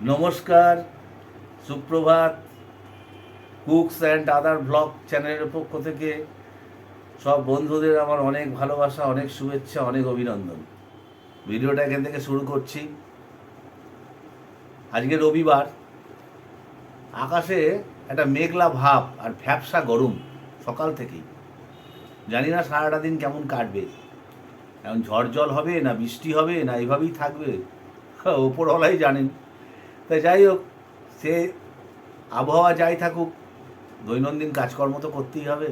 নমস্কার, সুপ্রভাত, cooks and other blog চ্যানেলের পক্ষ থেকে সব বন্ধুদের আমার অনেক ভালোবাসা, অনেক শুভেচ্ছা, অনেক অভিনন্দন। ভিডিওটা এখান থেকে শুরু করছি। আজকে রবিবার, আকাশে একটা মেঘলা ভাব আর ভ্যাবসা গরম সকাল থেকেই। জানি না সারাটা দিন কেমন কাটবে। এখন ঝড় জল হবে না বৃষ্টি হবে না এভাবেই থাকবে। ওপরওয়ালাই জানেন। তাই যাই হোক, সে আবহাওয়া যাই থাকুক, দৈনন্দিন কাজকর্ম তো করতেই হবে।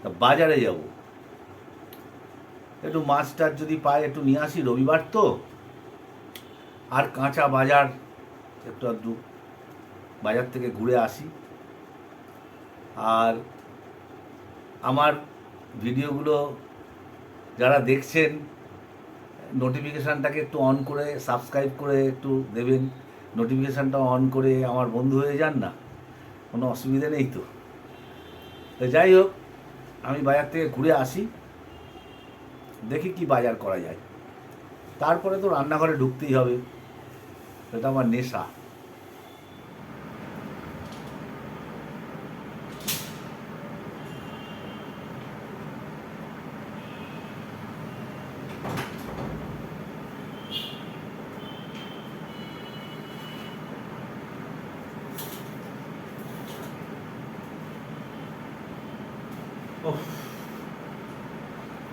তা বাজারে যাব। একটু মাছ টাছ যদি পাই, একটু নিয়ে আসি, রবিবার তো। আর কাঁচা বাজার একটু আধটু বাজার থেকে ঘুরে আসি। আর আমার ভিডিওগুলো যারা দেখছেন নোটিফিকেশানটাকে একটু অন করে সাবস্ক্রাইব করে একটু দেবেন। নোটিফিকেশানটা অন করে আমার বন্ধু হয়ে যান না, কোনো অসুবিধে নেই তো। তো যাই হোক, আমি বাজার থেকে ঘুরে আসি, দেখি কি বাজার করা যায়। তারপরে তো রান্নাঘরে ঢুকতেই হবে এটা আমার নেশা।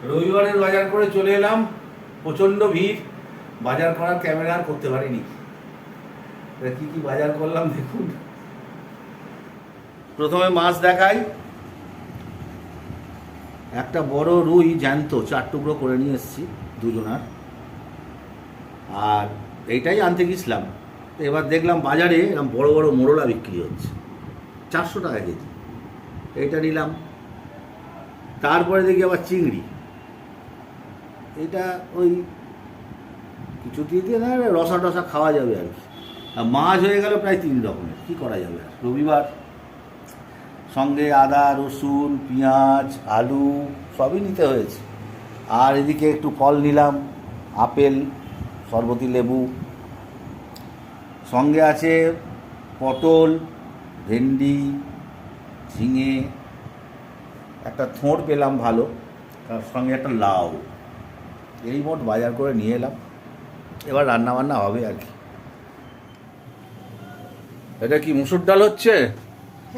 রবিবারের বাজার করে চলে এলাম। প্রচণ্ড ভিড়। বাজার করার ক্যামেরা আর করতে পারিনি। কি কি বাজার করলাম দেখুন। প্রথমে মাছ দেখাই। একটা বড় রুই জ্যান্ত, চার টুকরো করে নিয়ে এসেছি দুজনার। আর এইটাই আনতে গেছিলাম। এবার দেখলাম বাজারে এরকম বড় বড় মোরলা বিক্রি হচ্ছে। চারশো টাকা কেজি। এইটা নিলাম। তারপরে দেখি আবার চিংড়ি। এটা ওই কিছু দিয়ে দিয়ে না রসা টসা খাওয়া যাবে আর কি। আর মাছ হয়ে গেল প্রায় তিন রকমের, কী করা যাবে আর? রবিবার, সঙ্গে আদা, রসুন, পেঁয়াজ, আলু, সবই নিতে হয়েছে। আর এদিকে একটু ফল নিলাম, আপেল সরবতি লেবু। সঙ্গে আছে পটল, ভেন্ডি, ঝিঙে, একটা থোঁড় পেলাম ভালো, তার সঙ্গে একটা লাউ। এই মোট বাজার করে নিয়ে এলাম। এবার রান্না বান্না হবে আর কি। এটা কি মুসুর ডাল হচ্ছে?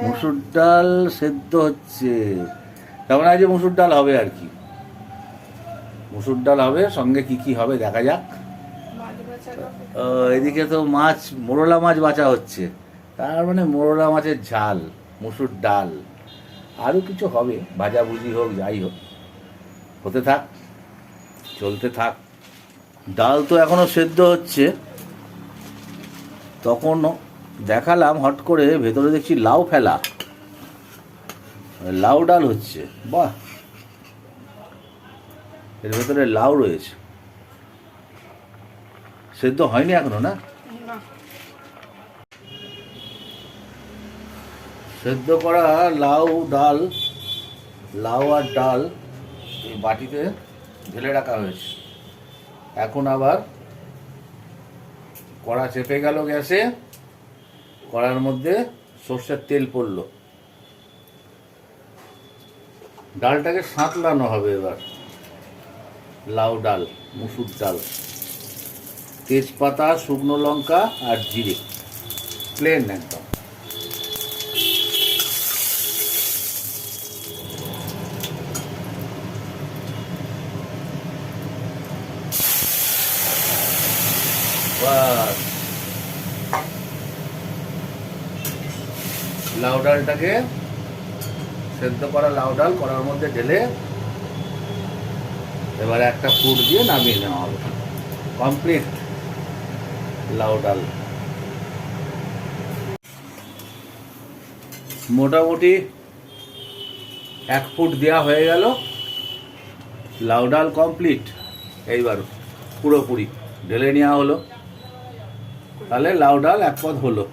মুসুর ডাল সেদ্ধ হচ্ছে। তেমন আজ মুসুর ডাল হবে আর কি? মুসুর ডাল হবে সঙ্গে কি কি হবে দেখা যাক। এদিকে তো মাছ মোরলা মাছ বাঁচা হচ্ছে। তার মানে মোরলা মাছের ঝাল মুসুর ডাল। আরও কিছু হবে ভাজাভুজি হোক যাই হোক। হতে থাক। চলতে থাক। ডাল তো এখনও সেদ্ধ হচ্ছে। তখন দেখালাম হট করে ভেতরে দেখছি লাউ ফেলা। লাউ ডাল হচ্ছে। বাহ! এর ভেতরে লাউ রয়েছে। সেদ্ধ হয়নি এখনও না। সেদ্ধ করা লাউ ডাল লাউ আর ডাল এই বাটিতে ঢেলে রাখা হয়েছে। এখন আবার কড়া চেপে গেল গ্যাসে, কড়ার মধ্যে সর্ষের তেল পড়ল। ডালটাকে সাঁতলানো হবে এবার। লাউ ডাল, মুসুর ডাল, তেজপাতা, শুকনো লঙ্কা আর জিরে। প্লেন একদম। বাস লাউ ডালটাকে সেদ্ধ করা লাউ ডাল করার মধ্যে ঢেলে এবারে একটা ফুট দিয়ে নামিয়ে নেওয়া হবে। কমপ্লিট লাউ ডাল। মোটামুটি এক ফুট দেওয়া হয়ে গেল। লাউ ডাল কমপ্লিট এইবার পুরোপুরি ঢেলে নেওয়া হলো। তাহলে লাউ ডাল এক পদ হলো।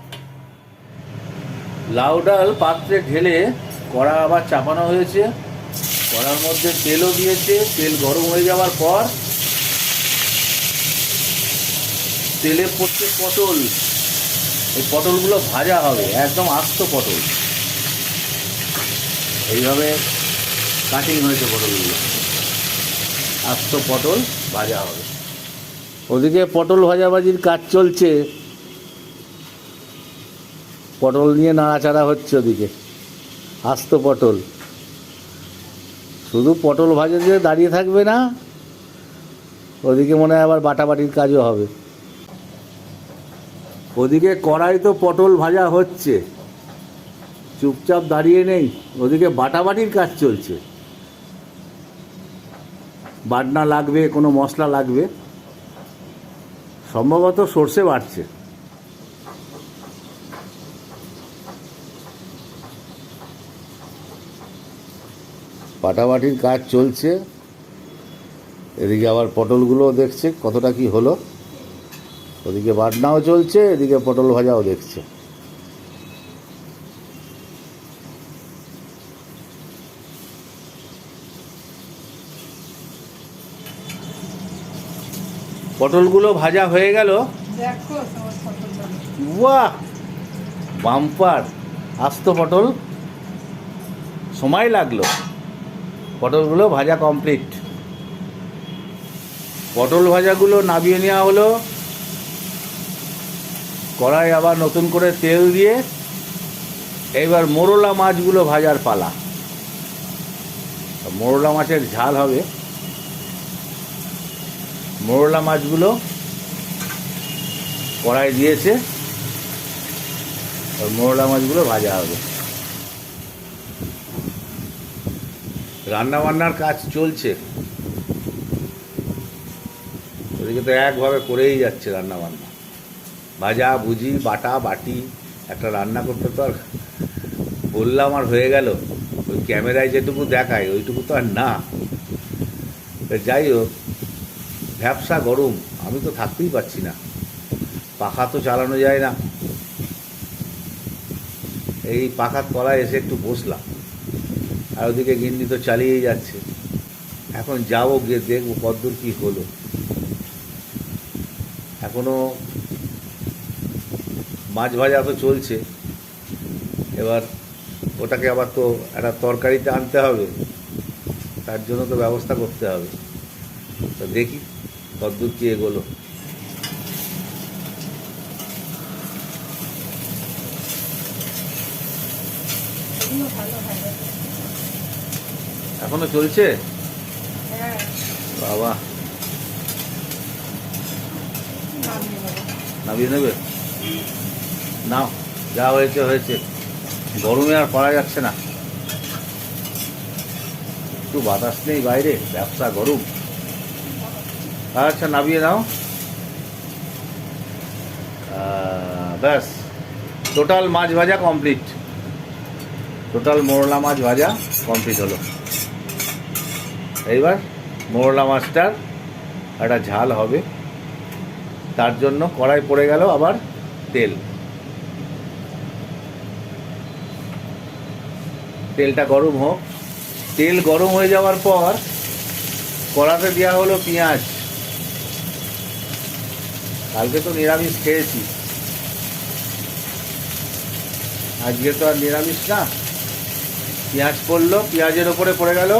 লাউ ডাল পাত্রে ঢেলে কড়া আবার চাপানো হয়েছে। কড়ার মধ্যে তেলও দিয়েছে, তেল গরম হয়ে যাওয়ার পর তেলে পড়ছে পটল। এই পটলগুলো ভাজা হবে, একদম আস্ত পটল। এইভাবে কাটিং হয়েছে পটলগুলো। আস্ত পটল ভাজা হবে। ওদিকে পটল ভাজাভাজির কাজ চলছে। পটল নিয়ে নাড়াচাড়া হচ্ছে ওদিকে। আস্ত পটল। শুধু পটল ভাজা দিয়ে দাঁড়িয়ে থাকবে না, ওদিকে মনে হয় আবার বাটাবাটির কাজও হবে। ওদিকে কড়াই তো পটল ভাজা হচ্ছে। চুপচাপ দাঁড়িয়ে নেই, ওদিকে বাটাবাটির কাজ চলছে। বাটনা লাগবে, কোনো মশলা লাগবে। সম্ভবত সর্ষে বাড়ছে পাটাবাটির কাজ চলছে। এদিকে আবার পটলগুলো দেখছে কতটা কি হলো। ওদিকে বাটনাও চলছে এদিকে পটল ভাজাও দেখছে। পটলগুলো ভাজা হয়ে গেল। বাহ বাম্পার আস্ত পটল। সময় লাগল। পটলগুলো ভাজা কমপ্লিট পটল ভাজাগুলো নামিয়ে নেওয়া হলো। কড়াই আবার নতুন করে তেল দিয়ে এবার মোরলা মাছগুলো ভাজার পালা। মোরলা মাছের ঝাল হবে। মোরলা মাছগুলো কড়াই দিয়েছে। মোরলা মাছগুলো ভাজা হবে। রান্না বান্নার কাজ চলছে। ওদিকে তো একভাবে করেই যাচ্ছে রান্না বান্না ভাজা, ভুজি, বাটা, বাটি, একটা রান্না করতে তো আর বললাম আর হয়ে গেল। ওই ক্যামেরায় যেটুকু দেখায়, ওইটুকু তো আর না। যাই হোক ব্যবসা গরম, আমি তো থাকতেই পারছি না। পাখা তো চালানো যায় না। এই পাখার তলায় এসে একটু বসলাম। আর ওদিকে গিন্নি তো চালিয়েই যাচ্ছে। এখন যাব গিয়ে দেখব কতদূর কী হলো। এখনও মাছ ভাজা তো চলছে। এবার ওটাকে আবার তো একটা তরকারিতে আনতে হবে। তার জন্য তো ব্যবস্থা করতে হবে। তো দেখি কতদূর কী এগুলো। এখনও চলছে? হ্যাঁ। বাবা। নামিয়ে নেবে? নাও যা হয়েছে হয়েছে। গরমে আর পারা যাচ্ছে না। একটু বাতাস নেই বাইরে ব্যবসা গরম। আচ্ছা নামিয়ে নাও। ব্যাস। টোটাল মাছ ভাজা কমপ্লিট। টোটাল মোরলা মাছ ভাজা কমপ্লিট হলো। এইবার মোরলা মাছটার একটা ঝাল হবে। তার জন্য কড়াই পড়ে গেল আবার তেল। তেলটা গরম হোক। তেল গরম হয়ে যাওয়ার পর কড়াতে দেওয়া হলো পেঁয়াজ। কালকে তো নিরামিষ খেয়েছি। আজকে তো আর নিরামিষ না। পেঁয়াজ পড়ল, পেঁয়াজের ওপরে পড়ে গেল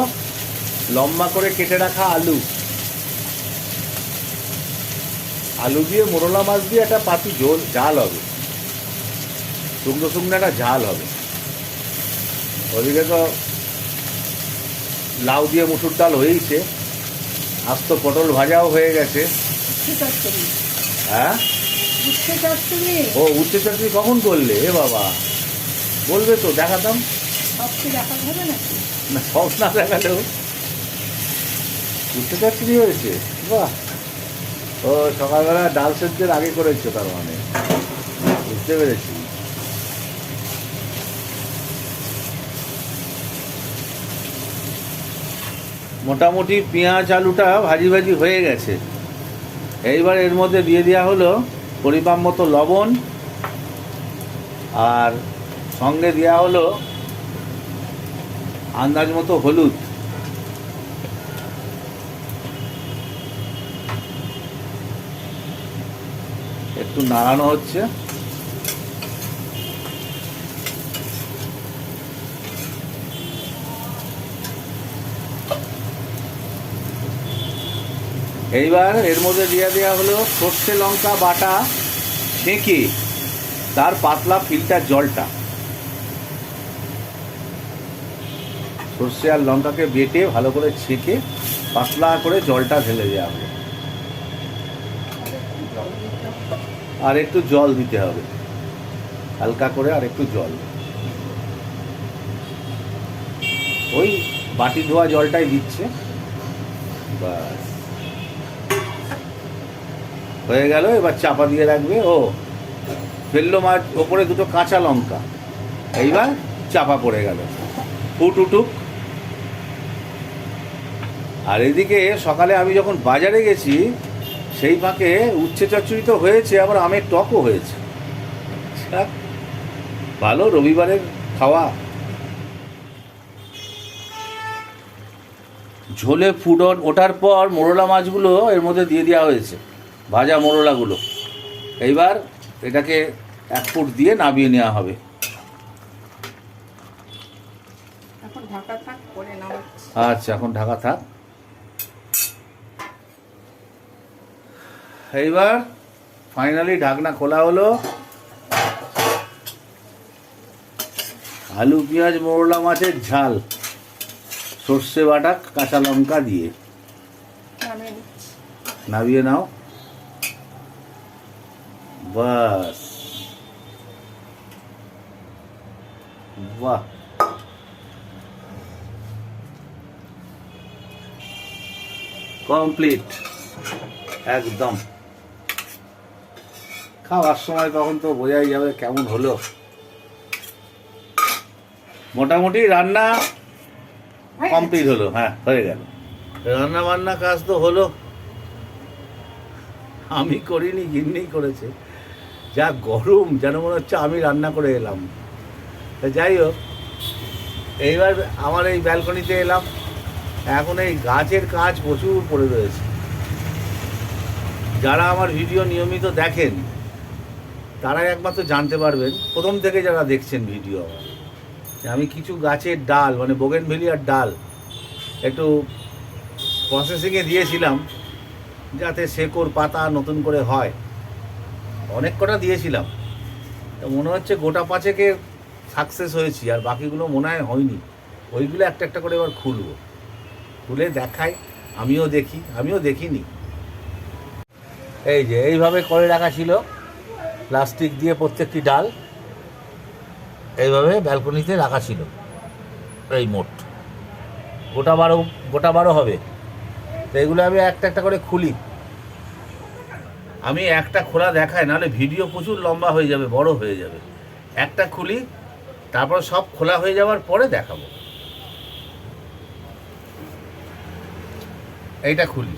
লম্বা করে কেটে রাখা আলু। আলু দিয়ে মোরলা মাছ দিয়ে একটা পাতি ঝোল ঝাল হবে। শুকনো শুকনো একটা ঝাল হবে। ওদিকে তো লাউ দিয়ে মুসুর ডাল হয়েইছে। আস্ত পটল ভাজাও হয়ে গেছে। হ্যাঁ? ও উচ্ছে চাটনি কখন করলে? এ বাবা। বলবে তো দেখাতাম। সব না দেখালেও। উচ্ছে চাটনি হয়েছে, বাহ। ও, সকালবেলা ডাল সেদ্ধের আগে করেছ তার মানে। বুঝতে পেরেছি। মোটামুটি পেঁয়াজ আলুটা ভাজি ভাজি হয়ে গেছে। এইবার এর মধ্যে দিয়ে দেওয়া হলো পরিমাণ মতো লবণ, আর সঙ্গে দেওয়া হলো আন্দাজ মতো হলুদ। একটু নাড়ানো হচ্ছে। এইবার এর মধ্যে দিয়ে দেওয়া হলো সর্ষে লঙ্কা বাটা ছেঁকে তার পাতলা ফিল্টার জলটা। সর্ষে আর লঙ্কাকে বেটে ভালো করে ছেঁকে পাতলা করে জলটা ঢেলে দেওয়া হবে আর একটু জল দিতে হবে। হালকা করে আর একটু জল। ওই বাটি ধোয়া জলটাই দিচ্ছে। বাস হয়ে গেল, এবার চাপা দিয়ে রাখবে। ও, ফেলল মাছ, ওপরে দুটো কাঁচা লঙ্কা। এইবার চাপা পড়ে গেল। ফুট উঠুক। আর এদিকে সকালে আমি যখন বাজারে গেছি সেই ফাঁকে উচ্ছে চচ্চড়ি তো হয়েছে আবার আমের টকও হয়েছে। যাক, ভালো রবিবারের খাওয়া। ঝোলে ফুটন ওঠার পর মোরলা মাছগুলো এর মধ্যে দিয়ে দেওয়া হয়েছে ভাজা মোরলাগুলো। এইবার এটাকে এক ফুট দিয়ে নামিয়ে নেওয়া হবে। আচ্ছা এখন ঢাকা থাক। এইবার ফাইনালি ঢাকনা খোলা হলো। আলু পেঁয়াজ মোরলা মাছের ঝাল। সর্ষে বাটা কাঁচা লঙ্কা দিয়ে। নামিয়ে নাও। বাস। বাহ। কমপ্লিট। একদম। খাওয়ার সময় তখন তো বোঝাই যাবে কেমন হলো। মোটামুটি রান্না কমপ্লিট হলো হ্যাঁ হয়ে গেল। রান্না বান্না কাজ তো হলো। আমি করিনি গিন্নি করেছে। যা গরম যেন মনে হচ্ছে আমি রান্না করে এলাম। তা যাই হোক এইবার আমার এই ব্যালকনিতে এলাম। এখন এই গাছের কাজ প্রচুর পড়ে রয়েছে। যারা আমার ভিডিও নিয়মিত দেখেন তারাই একমাত্র জানতে পারবেন, প্রথম থেকে যারা দেখছেন ভিডিও যে আমি কিছু গাছের ডাল মানে বোগেনভেলিয়ার ডাল, একটু প্রসেসিংয়ে দিয়েছিলাম, যাতে শেকড় পাতা নতুন করে হয়। অনেক কটা দিয়েছিলাম। তা মনে হচ্ছে গোটা পাঁচেকে সাকসেস হয়েছি, আর বাকিগুলো মনে হয় হয়নি। ওইগুলো একটা একটা করে এবার খুলবো। খুলে দেখাই, আমিও দেখি, আমিও দেখিনি। এই যে, এইভাবে করে রাখা ছিল। প্লাস্টিক দিয়ে প্রত্যেকটি ডাল এইভাবে ব্যালকনিতে রাখা ছিল, এই মোট। গোটা বারো গোটা বারো হবে। তো এগুলো আমি একটা একটা করে খুলি। আমি একটা খোলা দেখাই নাহলে ভিডিও প্রচুর লম্বা হয়ে যাবে, বড় হয়ে যাবে। একটা খুলি, তারপর সব খোলা হয়ে যাওয়ার পরে দেখাবো। এইটা খুলি।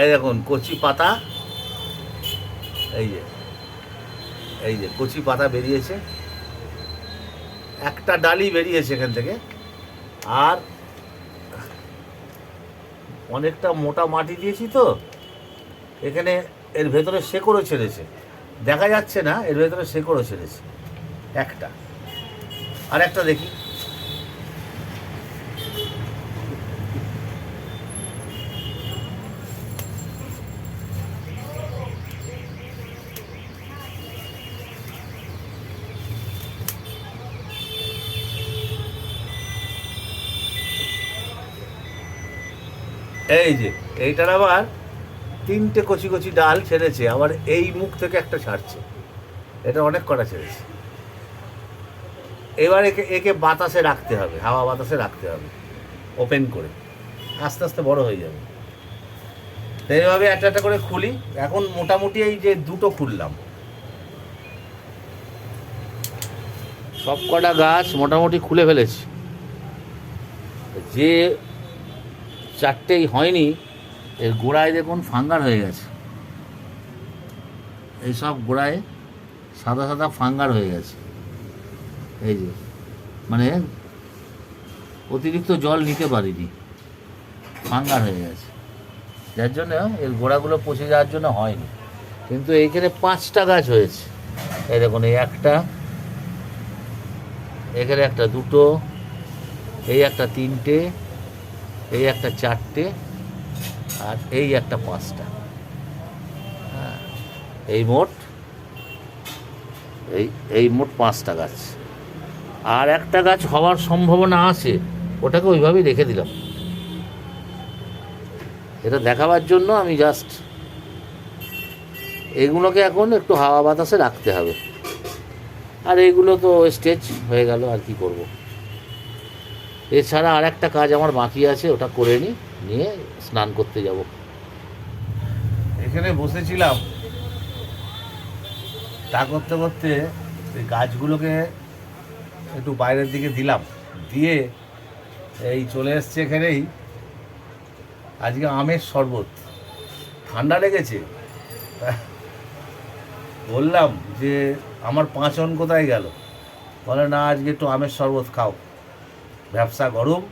এই দেখুন, কচি পাতা। এই যে এই যে, কচি পাতা বেরিয়েছে। একটা ডালি বেরিয়েছে এখান থেকে। আর অনেকটা মোটা মাটি দিয়েছি তো, এখানে এর ভেতরে শেকড়ও ছেড়েছে। দেখা যাচ্ছে না, এর ভেতরে শেকড়ও ছেড়েছে। একটা। আর একটা দেখি। এই যে এইটার আবার তিনটে কচি কচি ডাল ছেড়েছে আবার এই মুখ থেকে একটা ছাড়ছে। এটা অনেক কটা ছেড়েছে। এবার একে একে বাতাসে রাখতে হবে হাওয়া বাতাসে রাখতে হবে ওপেন করে। আস্তে আস্তে বড় হয়ে যাবে। তো এইভাবে একটা একটা করে খুলি। এখন মোটামুটি এই যে দুটো খুললাম। সব কটা গাছ মোটামুটি খুলে ফেলেছি। যে চারটেই হয়নি, এর গোড়ায় দেখুন ফাঙ্গার হয়ে গেছে। এই সব গোড়ায় সাদা সাদা ফাঙ্গার হয়ে গেছে। এই যে মানে অতিরিক্ত জল নিতে পারিনি। ফাঙ্গার হয়ে গেছে। যার জন্য এর গোড়াগুলো পচে যাওয়ার জন্য হয়নি। কিন্তু এইখানে পাঁচটা গাছ হয়েছে। এই দেখুন, এই একটা, এখানে একটা দুটো, এই একটা তিনটে এই একটা চারটে আর এই একটা পাঁচটা। হ্যাঁ, এই মোট এই এই মোট পাঁচটা গাছ। আর একটা গাছ হওয়ার সম্ভাবনা আছে ওটাকে ওইভাবেই রেখে দিলাম। এটা দেখাবার জন্য আমি জাস্ট এগুলোকে এখন একটু হাওয়া বাতাসে রাখতে হবে। আর এইগুলো তো স্টেজ হয়ে গেল আর কি করব? এছাড়া আর একটা কাজ আমার বাকি আছে, ওটা করে নিই নিয়ে স্নান করতে যাব। এখানে বসেছিলাম। তা করতে করতে গাছগুলোকে একটু বাইরের দিকে দিলাম। দিয়ে এই চলে এসছে এখানেই। আজকে আমের শরবত। ঠান্ডা লেগেছে। বললাম যে, আমার পাঁচন কোথায় গেল? বলে, না, আজকে একটু আমের শরবত খাও। ব্যবসা গরম,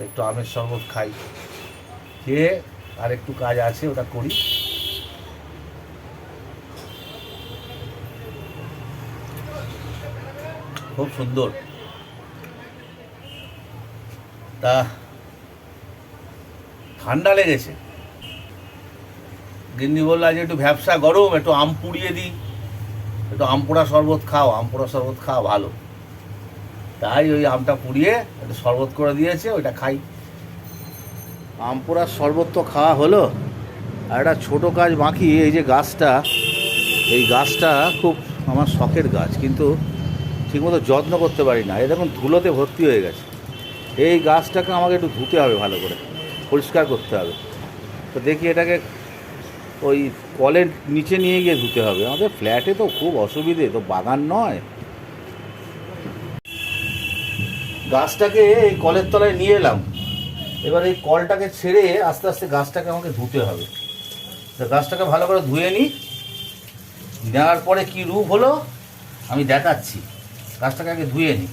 একটু আমের শরবত খাই। খেয়ে আর একটু কাজ আছে, ওটা করি। খুব সুন্দর। তা, ঠান্ডা লেগেছে। গিন্নি বলল, আজ একটু ব্যবসা গরম, একটু আম পুড়িয়ে দিই। একটু আম পোড়া শরবত খাও আম পোড়া শরবত খাওয়া ভালো। তাই ওই আমটা পুড়িয়ে একটু শরবত করে দিয়েছে, ওইটা খাই। আম পোড়ার শরবত তো খাওয়া হলো। আর একটা ছোটো কাজ বাকি, এই যে গাছটা, এই গাছটা খুব আমার শখের গাছ, কিন্তু ঠিকমতো যত্ন করতে পারি না। এই দেখুন, ধুলোতে ভর্তি হয়ে গেছে। এই গাছটাকে আমাকে একটু ধুতে হবে ভালো করে, পরিষ্কার করতে হবে। তো দেখি এটাকে ওই কলের নিচে নিয়ে গিয়ে ধুতে হবে। আমাদের ফ্ল্যাটে তো খুব অসুবিধে, তো বাগান নয়। গাছটাকে এই কলের তলায় নিয়ে এলাম। এবার এই কলটাকে ছেড়ে আস্তে আস্তে গাছটাকে আমাকে ধুতে হবে। তো গাছটাকে ভালো করে ধুয়ে নিই নেওয়ার পরে কি রূপ হলো, আমি দেখাচ্ছি। গাছটাকে আগে ধুয়ে নিই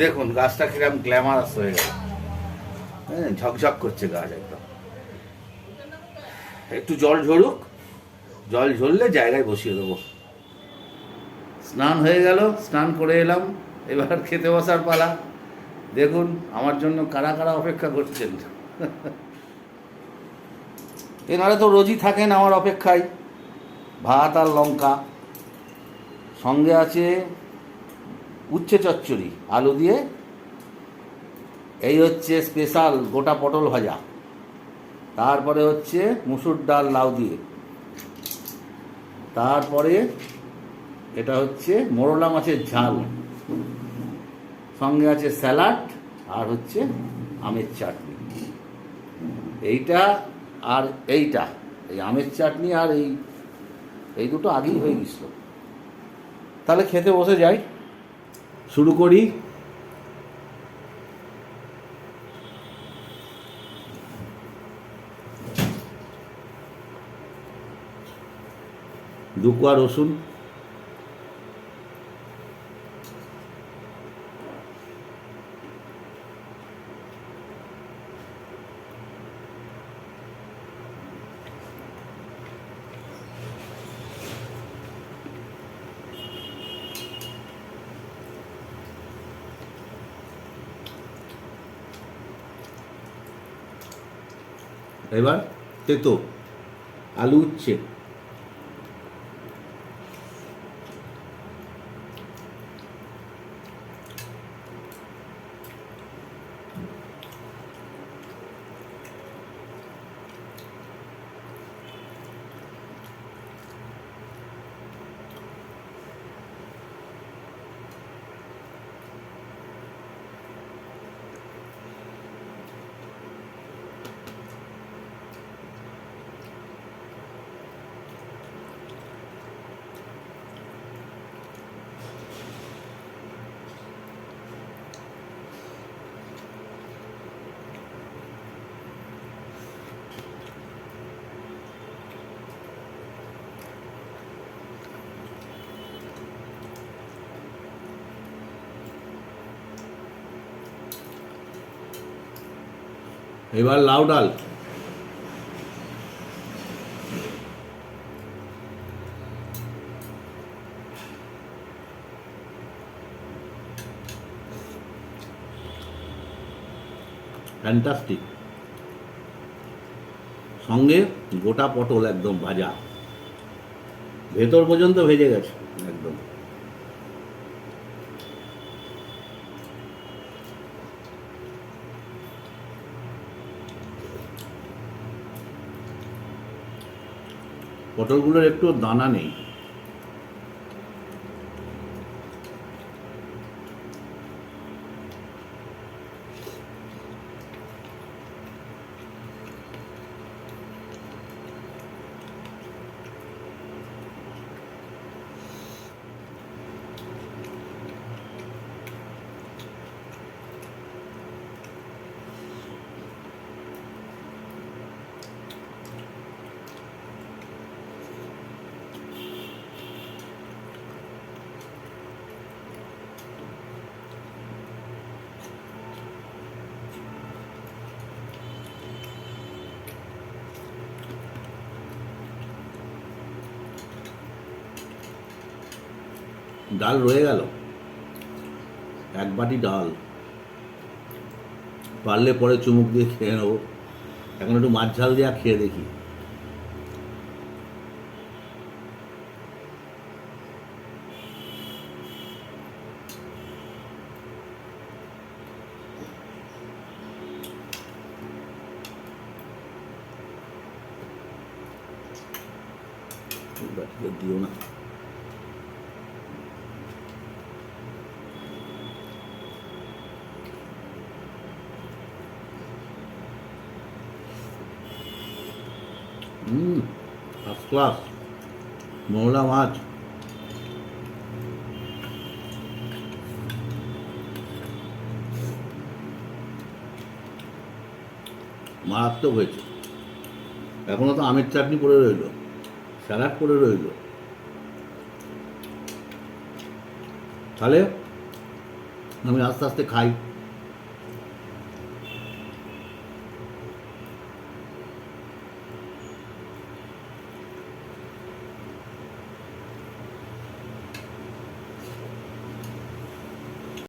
দেখুন, গাছটা কিরম গ্ল্যামারাস হয়ে গেল। হ্যাঁ ঝকঝক করছে গাছ একদম। একটু জল ঝরুক। জল ঝরলে জায়গায় বসিয়ে দেবো। স্নান হয়ে গেল, স্নান করে এলাম, এবার খেতে বসার পালা। দেখুন, আমার জন্য কারা কারা অপেক্ষা করছেন। এনারা তো রোজই থাকেন আমার অপেক্ষায়। ভাত আর লঙ্কা। সঙ্গে আছে উচ্ছে চচ্চড়ি, আলু দিয়ে। এই হচ্ছে স্পেশাল গোটা পটল ভাজা। তারপরে হচ্ছে মুসুর ডাল লাউ দিয়ে। তারপরে এটা হচ্ছে মোরলা মাছের ঝাল। সঙ্গে আছে স্যালাড আর হচ্ছে আমের চাটনি। এইটা আর এইটা, এই আমের চাটনি আর এই এই দুটো আগেই হয়ে গেছিল। তাহলে খেতে বসে যাই। শুরু করি। দুকুয়া রসুন। এবার তেতো আলু উচ্ছে। এবার লাউ ডাল। ফ্যান্টাস্টিক সঙ্গে গোটা পটল একদম ভাজা। ভেতর পর্যন্ত ভেজে গেছে একদম। পটলগুলোর একটু দানা নেই। ডাল রয়ে গেল। এক বাটি ডাল। পারলে পরে চুমুক দিয়ে খেয়ে নেব। এখন একটু মাছ ঝাল দিয়ে খেয়ে দেখি বাটিতে দিও না হুম ফার্স্ট ক্লাস মৌলা মাছ মারাত্মক হয়েছে। এখনও তো আমের চাটনি পড়ে রইল, স্যালাড পড়ে রইল। তাহলে, আমি আস্তে আস্তে খাই।